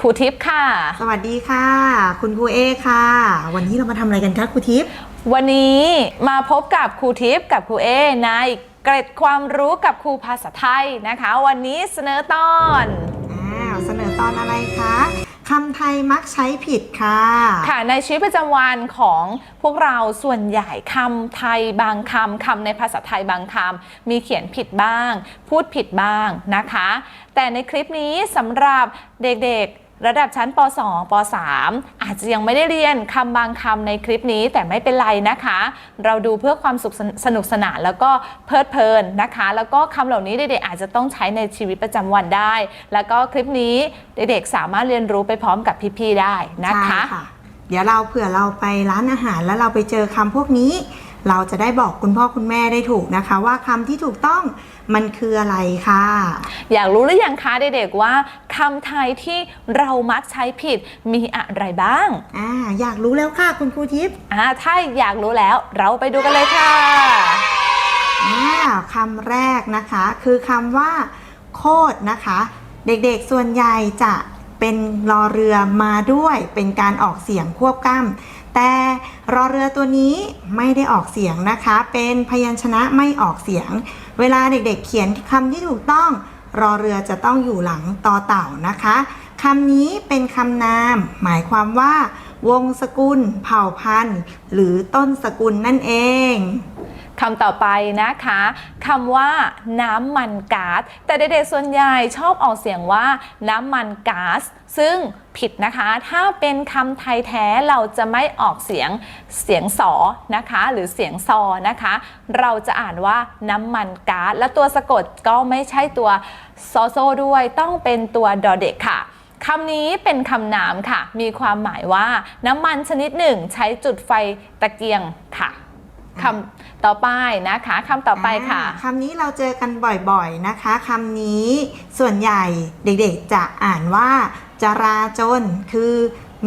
ด็กๆครูทิพย์ค่ะ สวัสดีค่ะ คุณครูเอค่ะ วันนี้เรามาทำอะไรกันคะครูทิพย์วันนี้มาพบกับครูทิพย์กับครูเอในเกร็ดความรู้กับครูภาษาไทยนะคะ วันนี้เสนอตอน อ้าวเสนอตอนอะไรคะคำไทยมักใช้ผิดค่ะ ค่ะในชีวิตประจำวันของพวกเราส่วนใหญ่คำไทยบางคำคำในภาษาไทยบางคำมีเขียนผิดบ้าง พูดผิดบ้างนะคะ แต่ในคลิปนี้สำหรับเด็กๆ ระดับชั้นป .2 ป .3 อาจจะยังไม่ได้เรียนคำบางคำในคลิปนี้แต่ไม่เป็นไรนะคะ เราดูเพื่อความสุขสนุกสนานแล้วก็เพลิดเพลินนะคะ แล้วก็คำเหล่านี้เด็กๆอาจจะต้องใช้ในชีวิตประจำวันได้ แล้วก็คลิปนี้เด็กๆสามารถเรียนรู้ไปพร้อมกับพี่ๆได้นะคะ เดี๋ยวเราเผื่อเราไปร้านอาหารแล้วเราไปเจอคำพวกนี้ เราจะได้บอกคุณพ่อคุณแม่ได้ถูกนะคะ ว่าคำที่ถูกต้องมันคืออะไรค่ะ อยากรู้หรือยังคะเด็กๆว่าคำไทยที่เรามักใช้ผิดมีอะไรบ้างอ่าอยากรู้แล้วค่ะคุณครูทิพย์อ่าถ้าอยากรู้แล้วเราไปดูกันเลยค่ะอ่าคำแรกนะคะ คือคำว่า โคตรนะคะ เด็กๆส่วนใหญ่จะ เป็นรอเรือมาด้วยเป็นการออกเสียงควบกล้ำแต่รอเรือตัวนี้ไม่ได้ออกเสียงนะคะ เป็นพยัญชนะไม่ออกเสียง เวลาเด็กๆ เขียนคำที่ถูกต้อง รอเรือจะต้องอยู่หลังต่อเต่านะคะคำนี้เป็นคำนาม หมายความว่า วงสกุล เผ่าพันธุ์ หรือต้นสกุลนั่นเอง คำต่อไปนะคะคำว่าน้ำมันก๊าซแต่เด็กๆส่วนใหญ่ชอบออกเสียงว่าน้ำมันก๊าซซึ่งผิดนะคะ ถ้าเป็นคำไทยแท้เราจะไม่ออกเสียงเสียงสอนะคะ หรือเสียงซอนะคะ เราจะอ่านว่าน้ำมันก๊าซและตัวสะกดก็ไม่ใช่ตัวซอโซด้วยต้องเป็นตัวดอเด็กค่ะคำนี้เป็นคำนามค่ะ มีความหมายว่าน้ำมันชนิดหนึ่งใช้จุดไฟตะเกียง คำต่อไปนะคะคำต่อไปค่ะคำนี้เราเจอกันบ่อยๆนะคะคำนี้ส่วนใหญ่เด็กๆจะอ่านว่าจราจนคือ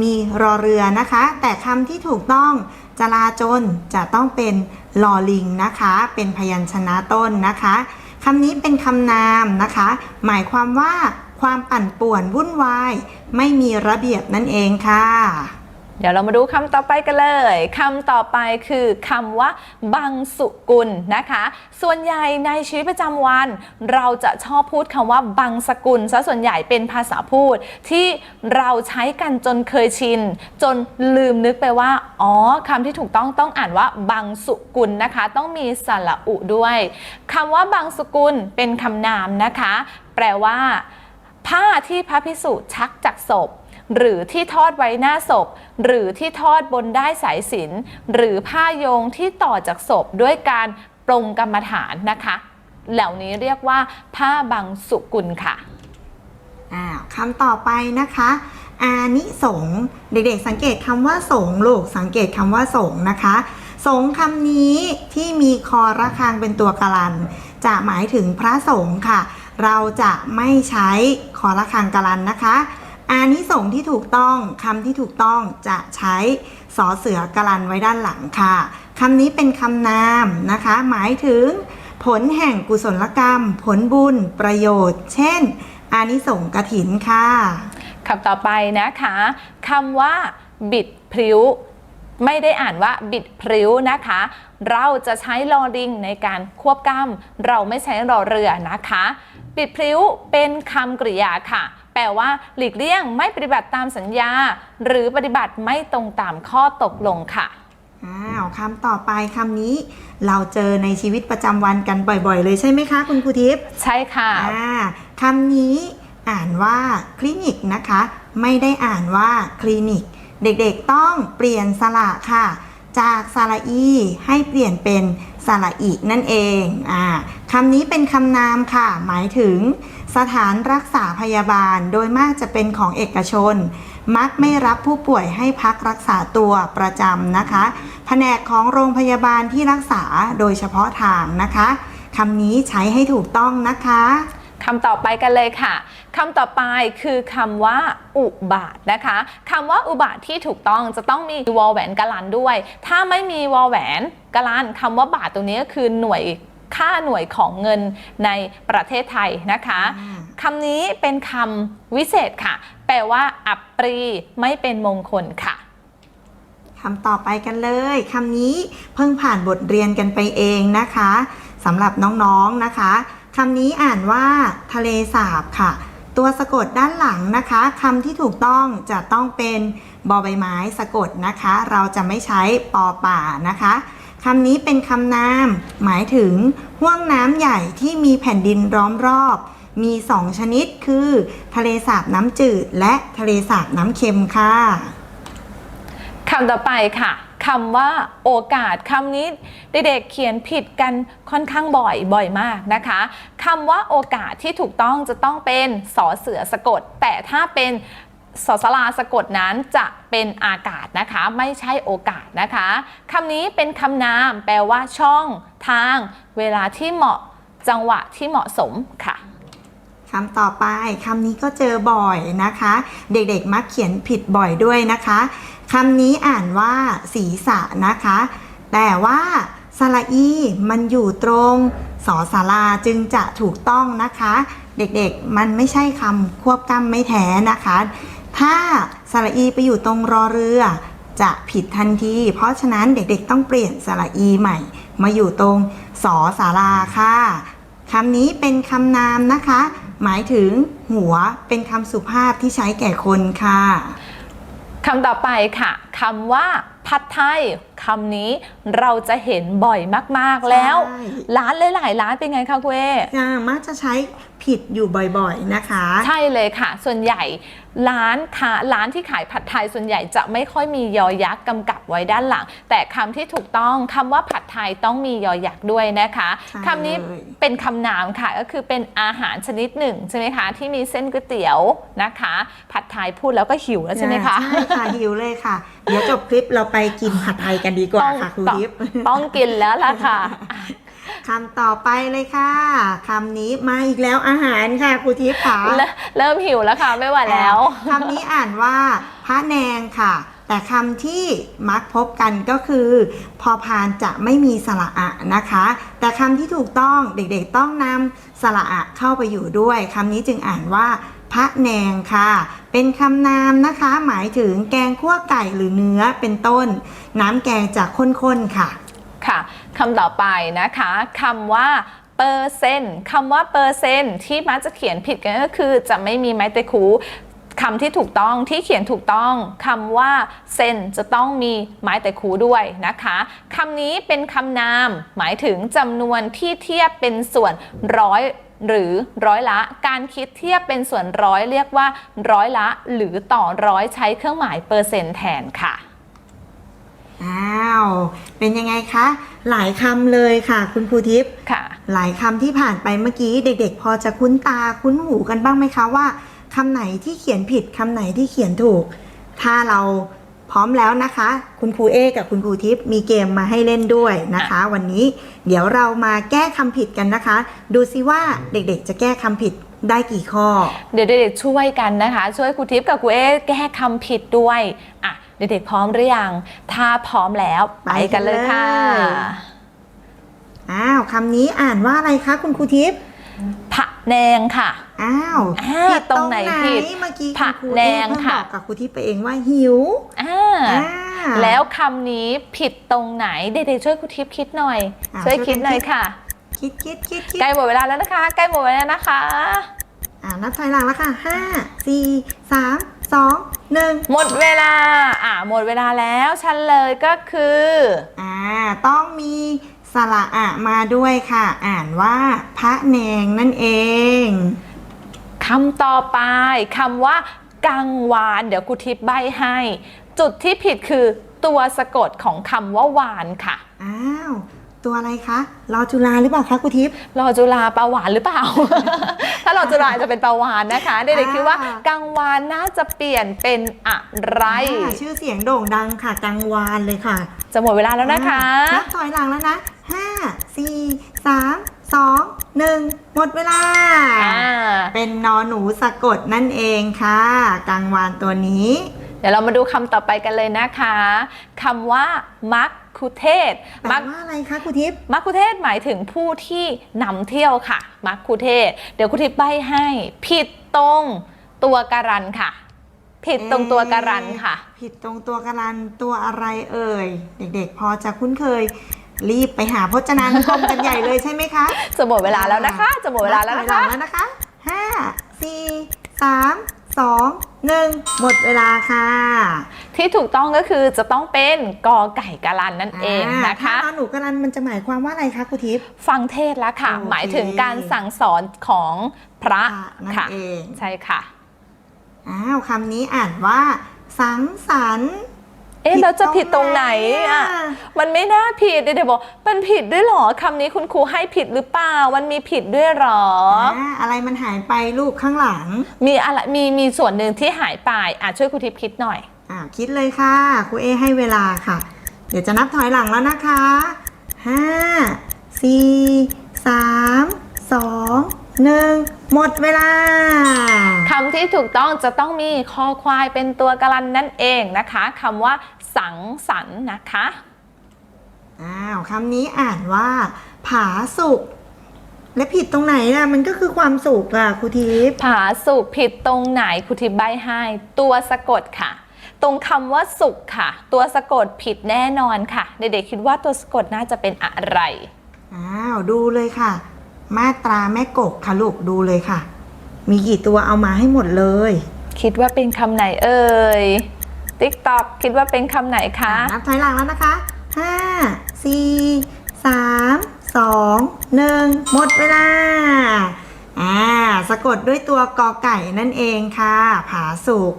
มีรอเรือนะคะ แต่คำที่ถูกต้องจราจนจะต้องเป็นลอลิงนะคะ เป็นพยัญชนะต้นนะคะคำนี้เป็นคำนามนะคะ หมายความว่าความปั่นป่วนวุ่นวาย ไม่มีระเบียบนั่นเองค่ะ เดี๋ยวเรามาดูคำต่อไปกันเลยคำต่อไปคือคำว่าบังสุกุลนะคะ ส่วนใหญ่ในชีวิตประจำวัน เราจะชอบพูดคำว่าบังสกุลซะส่วนใหญ่เป็นภาษาพูด ที่เราใช้กันจนเคยชิน จนลืมนึกไปว่า อ๋อคำที่ถูกต้องต้องอ่านว่าบังสุกุลนะคะ ต้องมีสระอุด้วยคำว่าบังสกุลเป็นคำนามนะคะ แปลว่า ผ้าที่พระพิสุชักจากศพ หรือที่ทอดไว้หน้าศพ หรือที่ทอดบนได้สายสิญจนหรือผ้าโยงที่ต่อจากศพด้วยการปรงกรรมฐานนะคะ เหล่านี้เรียกว่าผ้าบังสุกุลค่ะอ่าคำต่อไปนะคะ อานิสงเด็กๆสังเกตคำว่าสงลูกสังเกตคำว่าสงนะคะ สงคำนี้ที่มีคอระฆังเป็นตัวกรัน จะหมายถึงพระสงฆ์ค่ะ เราจะไม่ใช้คอระฆังกรันนะคะ อานิสงส์ที่ถูกต้องคำที่ถูกต้องจะใช้สอเสือกรันไว้ด้านหลังค่ะคำนี้เป็นคำนามนะคะ หมายถึง ผลแห่งกุศลกรรม ผลบุญ ประโยชน์ เช่น อานิสงส์กถินค่ะคำต่อไปนะคะคำว่า บิดพริ้ว ไม่ได้อ่านว่าบิดพริ้วนะคะ เราจะใช้ลอลิงในการควบกล้ำเราไม่ใช้รอเรือนะคะ บิดพริ้วเป็นคำกริยาค่ะ แปลว่าหลีกเลี่ยงไม่ปฏิบัติตามสัญญา หรือปฏิบัติไม่ตรงตามข้อตกลงค่ะอ้าวคำต่อไปคำนี้ เราเจอในชีวิตประจำวันกันบ่อยๆ เลยใช่ไหมคะ คุณครูทิพย์ใช่ค่ะอ่าคำนี้อ่านว่าคลินิกนะคะ ไม่ได้อ่านว่าคลินิก เด็กๆต้องเปลี่ยนสระค่ะ จากสระอีให้เปลี่ยนเป็นสระอีนั่นเองอ่าคำนี้เป็นคำนามค่ะ หมายถึง สถานรักษาพยาบาลโดยมากจะเป็นของเอกชน มักไม่รับผู้ป่วยให้พักรักษาตัวประจำนะคะ แผนกของโรงพยาบาลที่รักษาโดยเฉพาะทางนะคะคำนี้ใช้ให้ถูกต้องนะคะคำต่อไปกันเลยค่ะคำต่อไปคือคำว่าอุบาทนะคะคำว่าอุบาทที่ถูกต้องจะต้องมีวอลแหวนกะลันด้วย ถ้าไม่มีวอลแหวนกะลันคำว่าบาทตรงนี้ก็คือหน่วย ค่าหน่วยของเงินในประเทศไทยนะคะอ่าคำนี้เป็นคำวิเศษค่ะ แปลว่า อับปรีไม่เป็นมงคลค่ะคำต่อไปกันเลยคำนี้เพิ่งผ่านบทเรียนกันไปเองนะคะสำหรับน้องๆนะคะคำนี้อ่านว่าทะเลสาบค่ะ ตัวสะกดด้านหลังนะคะคำที่ถูกต้องจะต้องเป็นบอใบไม้สะกดนะคะ เราจะไม่ใช้ปอป่านะคะ คำนี้เป็นคำนาม หมายถึงห่วงน้ำใหญ่ที่มีแผ่นดินล้อมรอบ มีสองชนิดคือ ทะเลสาบน้ำจืด และทะเลสาบน้ำเค็มค่ะคำต่อไปค่ะคำว่าโอกาสคำนี้เด็กๆเขียนผิดกันค่อนข้างบ่อยบ่อยมากนะคะคำว่าโอกาสที่ถูกต้องจะต้องเป็นสอเสือสะกด แต่ถ้าเป็น สอสลาสะกดนั้นจะเป็นอากาศนะคะ ไม่ใช่โอกาสนะคะคำนี้เป็นคำนามแปลว่าช่องทาง เวลาที่เหมาะจังหวะที่เหมาะสมค่ะคำต่อไปคำนี้ก็เจอบ่อยนะคะ เด็กๆมักเขียนผิดบ่อยด้วยนะคะคำนี้อ่านว่าศีรษะนะคะ แต่ว่าสระอีมันอยู่ตรงสอสาราจึงจะถูกต้องนะคะ เด็กๆมันไม่ใช่คำควบกล้ำไม่แท้นะคะ ถ้าสระอีไปอยู่ตรงรอเรือ จะผิดทันที เพราะฉะนั้นเด็กๆต้องเปลี่ยนสระอีใหม่ มาอยู่ตรงสอสาราค่ะคำนี้เป็นคำนามนะคะ หมายถึงหัวเป็นคำสุภาพที่ใช้แก่คนค่ะคำต่อไปค่ะคำว่าผัดไทยคำนี้เราจะเห็นบ่อยมากๆแล้วใช่ร้านหลายๆร้านเป็นไงคะคุณเออ่ามักจะใช้ ผิดอยู่บ่อยๆนะคะ ใช่เลยค่ะ ส่วนใหญ่ร้านค้าร้านที่ขายผัดไทยส่วนใหญ่จะไม่ค่อยมียอยักษ์กำกับไว้ด้านหลัง แต่คำที่ถูกต้องคำว่าผัดไทยต้องมียอยักษ์ด้วยนะคะใช่คำนี้เลยเป็นคำนามค่ะก็คือเป็นอาหารชนิดหนึ่งใช่ไหมคะที่มีเส้นก๋วยเตี๋ยวนะคะ ผัดไทยพูดแล้วก็หิวแล้วใช่ไหมคะใช่ค่ะหิวเลยค่ะ เดี๋ยวจบคลิปเราไปกินผัดไทยกันดีกว่าค่ะครูต้องทิพย์ต้องกินแล้วล่ะค่ะ คำต่อไปเลยค่ะคำนี้มาอีกแล้วอาหารค่ะครูทิพย์ค่ะเริ่มเริ่มหิวแล้วค่ะไม่ไหวแล้วคำนี้อ่านว่าพระแนงค่ะ แต่คำที่มักพบกันก็คือ พอพานจะไม่มีสระอะนะคะ แต่คำที่ถูกต้องเด็กๆต้องนำสระอะเข้าไปอยู่ด้วยคำนี้จึงอ่านว่าพระแนงค่ะ เป็นคำนามนะคะ หมายถึงแกงคั่วไก่หรือเนื้อเป็นต้น น้ำแกงจะข้นๆค่ะ ค่ะคำต่อไปนะคะคำว่าเปอร์เซนต์คำว่าเปอร์เซนต์ที่มักจะเขียนผิดกันก็คือจะไม่มีไม้ตะคูคำที่ถูกต้องที่เขียนถูกต้องคำว่าเซนจะต้องมีไม้แต่คูด้วยนะคะคำนี้เป็นคำนาม หมายถึงจำนวนที่เทียบเป็นส่วนร้อยหรือร้อยละ การคิดเทียบเป็นส่วนร้อยเรียกว่า ร้อยละ หรือต่อร้อยใช้เครื่องหมายเปอร์เซ็นต์แทนค่ะ อ้าว เป็นยังไงคะ หลายคำเลยค่ะ คุณครูทิพย์ ค่ะ หลายคำที่ผ่านไปเมื่อกี้เด็ก ๆ พอจะคุ้นตาคุ้นหูกันบ้างไหมคะว่าคำไหนที่เขียนผิดคำไหนที่เขียนถูก ถ้าเราพร้อมแล้วนะคะ คุณครูเอกับคุณครูทิพย์มีเกมมาให้เล่นด้วยนะคะ วันนี้เดี๋ยวเรามาแก้คำผิดกันนะคะ ดูซิว่าเด็กๆ จะแก้คำผิดได้กี่ข้อ เดี๋ยวเด็กๆช่วยกันนะคะ ช่วยครูทิพย์กับครูเอแก้คำผิดด้วยอะ เด็กๆพร้อมหรือยัง ถ้าพร้อมแล้วไปกันเลยค่ะไปกันเลยอ้าวคำนี้อ่านว่าอะไรคะคุณครูทิพย์ผะแนงค่ะ อ้าวอ่าผิดตรงไหนผิดเมื่อกี้ผะคุณครูแนเองเพิ่งค่ะบอกกับครูทิพย์ไปเองว่าหิวอ่าอ่าแล้วคำนี้ผิดตรงไหนเด็กๆช่วยครูทิพย์คิดหน่อยอะช่วยช่วยกันคิดหน่อยคิดค่ะ คิดคิดคิดคิดใกล้หมดเวลาแล้วนะคะ ใกล้หมดเวลาแล้วนะคะอ่านับถอยหลังแล้วค่ะห้าสี่สามสอง หนึ่งหมดเวลา อ่าหมดเวลาแล้วเฉลยก็คือ อ่าต้องมีสระอะมาด้วยค่ะ อ่านว่าพระแนงนั่นเองคำต่อไปคำว่า กังวาน เดี๋ยวครูทิพย์ใบให้ จุดที่ผิดคือตัวสะกดของคำว่าวานค่ะ อ้าว ตัวอะไรคะ รอจุฬาหรือเปล่าคะครูทิพย์ รอจุฬาปลาหวานหรือเปล่า ถ้ารอจุฬาจะเป็นปลาวานนะคะเด็กๆอ่าคิดว่ากังวานน่าจะเปลี่ยนเป็นอะไรอ่าชื่อเสียงโด่งดังค่ะกังวานเลยค่ะ จะหมดเวลาแล้วนะคะนับถอยหลังแล้วนะห้าสี่สามสองหนึ่งหมดเวลาอ่าเป็นนอหนูสะกดนั่นเองค่ะกังวานตัวนี้ เดี๋ยวเรามาดูคำต่อไปกันเลยนะคะคำว่ามัก คุเทศแปลมัก ว่าอะไรคะครูทิพย์ มักคุเทศหมายถึงผู้ที่นำเที่ยวค่ะ มักคุเทศ เดี๋ยวคุทิพย์ใบให้ ผิดตรงตัวการันค่ะ ผิดตรงตัวการันค่ะ ผิดตรงตัวการันตัวอะไรเอ่ย เด็กๆ พอจะคุ้นเคย รีบไปหาพจนานุกรมกันใหญ่เลยใช่ไหมคะจะหมดเวลาแล้วนะคะ จะหมดเวลาแล้วนะถอยหคะงแล้วนะคะห้าสี่สาม สองหนึ่งหมดเวลาค่ะที่ถูกต้องก็คือจะต้องเป็นกอไก่การันนั่นเองนะคะถ้าหนูการันมันจะหมายความว่าอะไรคะครูทิพย์ฟังเทศแล้วค่ะโอเคหมายถึงการสั่งสอนของพระนั่นค่ะเองใช่ค่ะอ้าวคำนี้อ่านว่า สังสรรค์ เอ๊ะผิดเราจะผิดตรงไหนตรงไหนอะอะมันไม่น่าผิดเดี๋ยวๆบอกมันผิดด้วยเหรอคำนี้คุณครูให้ผิดหรือเปล่า มันมีผิดด้วยเหรออ่าอะไรมันหายไปลูกข้างหลัง มีอะไรมีมีส่วนหนึ่งที่หายไปอะช่วยครูทิพย์คิดหน่อยอ่าคิดเลยค่ะครูเอให้เวลาค่ะ เดี๋ยวจะนับถอยหลังแล้วนะคะห้าสี่สามสอง หนึ่งหมดเวลา คำที่ถูกต้องจะต้องมีคอควายเป็นตัวการันนั่นเองนะคะคำว่าสังสรรค์นะคะ อ้าวคำนี้อ่านว่า ผาสุกและผิดตรงไหนล่ะมันก็คือความสุขอะครูทิพย์ผาสุกผิดตรงไหนครูทิพย์ใบให้ ตัวสะกดค่ะ ตรงคำว่าสุกค่ะ ตัวสะกดผิดแน่นอนค่ะ เด็กๆคิดว่าตัวสะกดน่าจะเป็นอะไร อ้าว ดูเลยค่ะ มาตราแม่กบค่ะลูกดูเลยค่ะ มีกี่ตัวเอามาให้หมดเลย คิดว่าเป็นคำไหนเอ่ยติ๊กตอกคิดว่าเป็นคำไหนคะ นับถอยหลังแล้วนะคะห้าสี่สามสองหนึ่งหมดเวลา อ่า สะกดด้วยตัวกอไก่นั่นเองค่ะ ผาสุก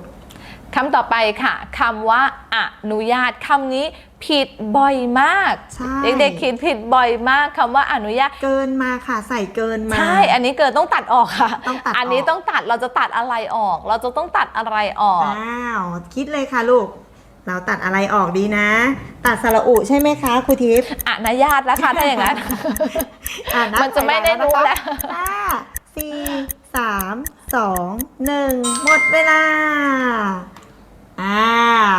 คำต่อไปค่ะคำว่าอนุญาตคำนี้ผิดบ่อยมาก ใช่ เด็กๆคิดผิดบ่อยมากคำว่าอนุญาต เกินมาค่ะ ใส่เกินมา ใช่ อันนี้เกิดต้องตัดออกค่ะ ต้องตัดออก อันนี้ต้องตัดเราจะตัดอะไรออก เราจะต้องตัดอะไรออก อ้าว คิดเลยค่ะลูก เราตัดอะไรออกดีนะ ตัดสระอุใช่ไหมคะครูทิพย์อนุญาตแล้วค่ะถ้าอย่างนั้น อ่นับมันจะไม่ได้รู้แล้ว ห้าสี่สามสองหนึ่งหมดเวลา อ่า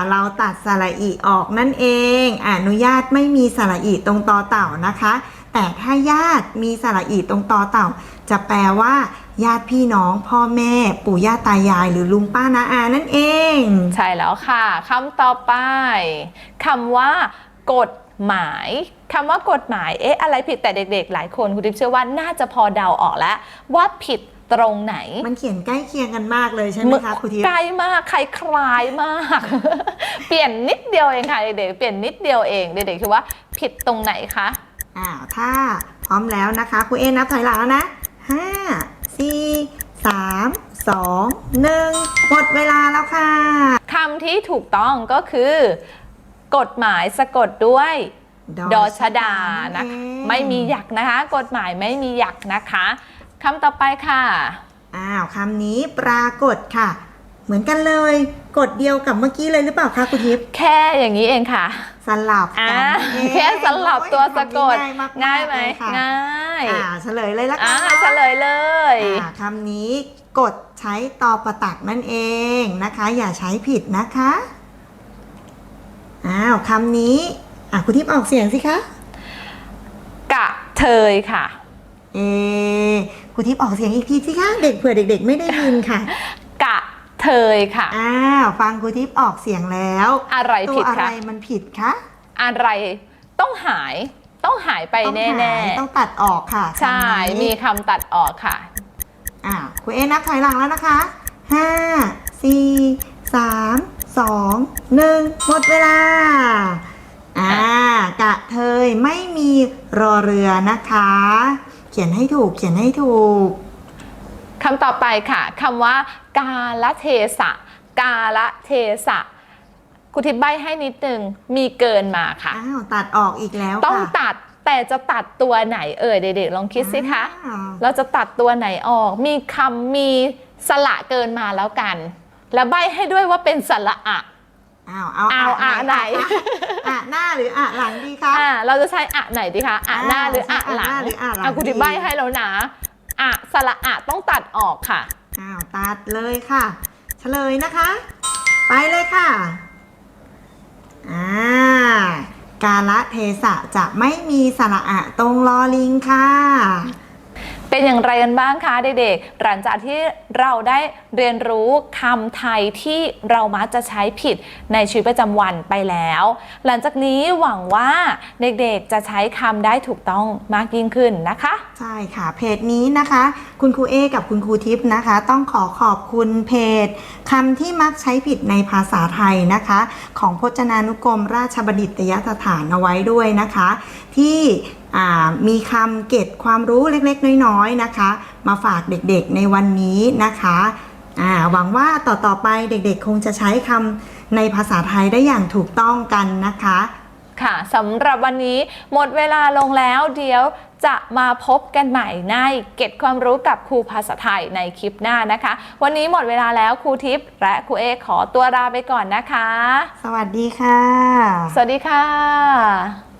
เราตัดสระอีออกนั่นเอง อนุญาตไม่มีสระอีตรงตอเต่านะคะ แต่ถ้าญาติมีสระอีตรงตอเต่า จะแปลว่า ญาติพี่น้องพ่อแม่ ปู่ย่าตายายหรือลุงป้าน้าอานั่นเอง ใช่แล้วค่ะคำต่อไปคำว่ากฎหมายคำว่ากฎหมายเอ๊ะอะไรผิดแต่เด็กๆ หลายคนคุณทิพย์เชื่อว่าน่าจะพอเดาออกแล้ว ว่าผิด ตรงไหน มันเขียนใกล้เคียงกันมากเลยใช่ไหมคะครูทิพย์ใกล้มากใครคล้ายมาก เปลี่ยนนิดเดียวเองค่ะเด็กๆเปลี่ยนนิดเดียวเองเด็กๆคิดว่าผิดตรงไหนคะอ้าวถ้าพร้อมแล้วนะคะครูเอนับถอยหลังแล้วนะห้าสี่สามสองหนึ่งหมดเวลาแล้วค่ะคำที่ถูกต้องก็คือ กฎหมายสะกดด้วยดอชดานะคะเองไม่มีหยักนะคะ กฎหมายไม่มีหยักนะคะ คำต่อไปค่ะ อ้าวคำนี้ปรากฏค่ะ เหมือนกันเลยกฎเดียวกับเมื่อกี้เลยหรือเปล่าคะคุณทิพย์แค่อย่างนี้เองค่ะสลับอ่ากันเองแค่สลับตัวสะกดโอ้ยทำง่ายมากๆง่ายไหมเลยค่ะง่ายอ่าเฉลยเลยละกัอ่านนะเฉลยเลยอ่าคำนี้กดใช้ตอประตักนั่นเองนะคะ อย่าใช้ผิดนะคะอ้าวคำนี้อะคุณทิพย์ออกเสียงสิคะกะเทยค่ะ เอคุณทิพย์ออกเสียงอีกทีสิคะเด็กเผื่อเด็ก ๆ ไม่ได้ยินค่ะ กะเทยค่ะ อ้าวฟังคุณทิพย์ออกเสียงแล้วอะไรตัผิวดอะไรคะมันผิดคะอะไรต้องหายต้องหายไปต้องแน่หายต้องตัดออกค่ะๆ ใช่ คำนี้มีคำตัดออกค่ะอ่าคุณเอนับถอยหลังแล้วนะคะห้าสี่สามสองหนึ่งหมดเวลา อ่ากะเทยไม่มีรอเรือนะคะเขียนให้ถูก เขียนให้ถูกคำต่อไปค่ะคำว่า กาลเทศะ กาลเทศะคุณทิพย์ใบให้นิดนึงมีเกินมาค่ะอ้าวตัดออกอีกแล้วต้องค่ะ ตัดแต่จะตัดตัวไหนเอ่ยเด็กๆลองคิดสิคะอ้าวเราจะตัดตัวไหนออก มีคำมีสระเกินมาแล้วกัน แล้วใบให้ด้วยว่าเป็นสระอะ อ้าวเอาเอาอะไหนคะอะหน้าหรืออะหลังดีคะอ่าเราจะใช้อะไหนดีคะอะหน้าหรืออะหลังอะหน้าหรืออะหลังอะคุณทิพย์ใบให้แล้วนะอะสระอะต้องตัดออกค่ะอ้าวตัดเลยค่ะ เฉลยนะคะ ไปเลยค่ะอ่ากาละเทศะจะไม่มีสระอะตรงลอลิงค่ะ เป็นอย่างไรกันบ้างคะเด็กๆ หลังจากที่เราได้เรียนรู้คำไทยที่เรามักจะใช้ผิดในชีวิตประจำวันไปแล้ว หลังจากนี้หวังว่าเด็กๆ จะใช้คำได้ถูกต้องมากยิ่งขึ้นนะคะ ใช่ค่ะเพจนี้นะคะ คุณครูเอกับคุณครูทิพย์นะคะ ต้องขอขอบคุณเพจคำที่มักใช้ผิดในภาษาไทยนะคะ ของพจนานุกรมราชบัณฑิตยสถานเอาไว้ด้วยนะคะ ที่อ่ามีคำเก็ดความรู้เล็กๆ น้อยๆนะคะ มาฝากเด็กๆในวันนี้นะคะอ่าหวังว่าต่อๆไปเด็กๆ คงจะใช้คำในภาษาไทยได้อย่างถูกต้องกันนะคะค่ะสำหรับวันนี้หมดเวลาลงแล้ว เดี๋ยวจะมาพบกันใหม่ในเก็บความรู้กับครูภาษาไทยในคลิปหน้านะคะ วันนี้หมดเวลาแล้วครูทิพย์และครูเอขอตัวลาไปก่อนนะคะ สวัสดีค่ะ สวัสดีค่ะ